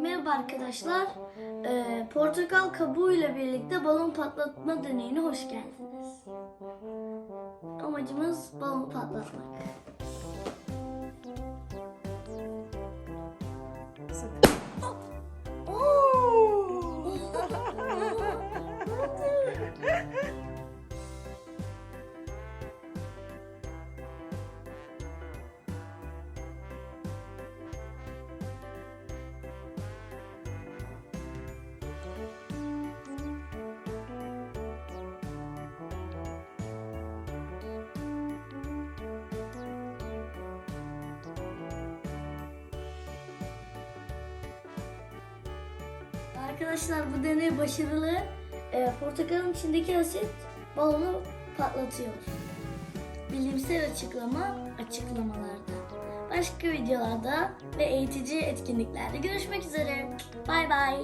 Merhaba arkadaşlar. Ee, portakal kabuğuyla birlikte balon patlatma deneyine hoş geldiniz. Amacımız balon patlatmak. Arkadaşlar bu deney başarılı. Ee, portakalın içindeki asit balonu patlatıyor. Bilimsel açıklama açıklamalarda. Başka videolarda ve eğitici etkinliklerde görüşmek üzere. Bay bay.